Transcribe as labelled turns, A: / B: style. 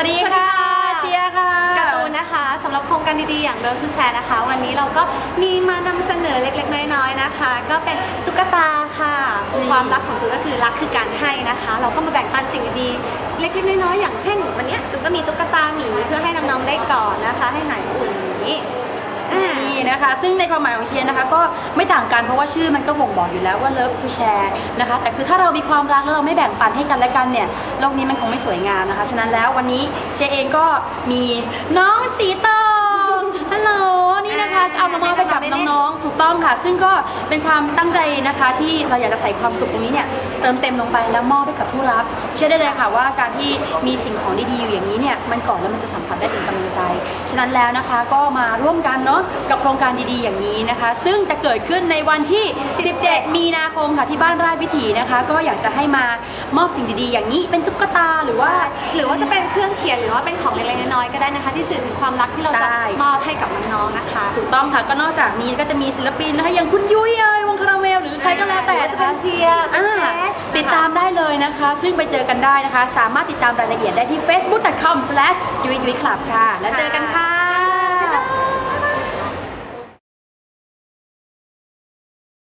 A: วัสดีค่ะ เชียร์ค่ะ
B: การ์ตูนนะคะสำหรับโครงการดีๆ อย่างเริ t ทูแชร์นะคะ วันนี้เราก็มีมานำเสนอเล็กๆ น้อยๆนะคะ ก็เป็นตุ๊กตาค่ะ
A: นี่
B: ความรักของตุ๊กก็คือรักคือการให้นะคะ เราก็มาแบ่งปันสิ่งดีๆเล็กๆน้อยๆอย่างเช่น วันเนี้ยตุ๊กก็มีตุ๊กตาหมีเพื่อให้น้องๆได้กอดนะคะ ให้หายอุ่นอย่างนี้อ่า
A: นี่นะคะ ซึ่งในความหมายของเชียร์นะคะ ก็ไม่ต่างกันเพราะว่าชื่อมันก็บ่งบอกอยู่แล้วว่า love to share นะคะ แต่คือถ้าเรามีความรักแล้วเราไม่แบ่งปันให้กันและกันเนี่ยโลกนี้มันคงไม่สวยงามนะคะ ฉะนั้นแล้ววันนี้เชียร์เองก็มีน้องสีตองฮัลโหลนี่นะคะ
B: อ่า
A: เอามามอบไปกับน้องๆถูกต้องค่ะ ซึ่งก็เป็นความตั้งใจนะคะ ที่เราอยากจะใส่ความสุขตรงนี้เนี่ยเติมเต็มลงไปแล้วมอบให้กับผู้รับ เชื่อได้เลยค่ะว่าการที่มีสิ่งของดีๆอยู่อย่างนี้เนี่ยมันก่อนแล้วมันจะสัมผัสได้ถึงกำลังใจ ฉะนั้นแล้วนะคะก็มาร่วมกันเนาะกับโครงการดีๆอย่างนี้นะคะ ซึ่งจะเกิดขึ้นในวันที่ 17 มีนาคมค่ะที่บ้านราชวิถีนะคะ ก็อยากจะให้มามอบสิ่งดีๆ อย่างนี้เป็นตุ๊กตาหรือว่า
B: หรือว่าจะเป็นเครื่องเขียนหรือว่าเป็นของเล็กๆน้อยๆก็ได้นะคะ ที่สื่อถึงความรักที่เราจะ
A: ใช่
B: มอบให้กับน้องๆนะคะ
A: ถูกต้องค่ะก็นอกจากนี้ก็จะมีศิลปินนะคะอย่างคุณยุ้ยเอ่ยวงคาราเมลหรือใครก็แล้วแต่
B: หรือว่าจะเป็นเชียร์
A: อ่า
B: เป็นแคส
A: ติดตามได้เลย นะคะ ซึ่งไปเจอกันได้นะคะ สามารถติดตามรายละเอียดได้ที่ facebook.com/ ยุ้ยยุ้ยคลับค่ะ แล้วเจอกันค่ะ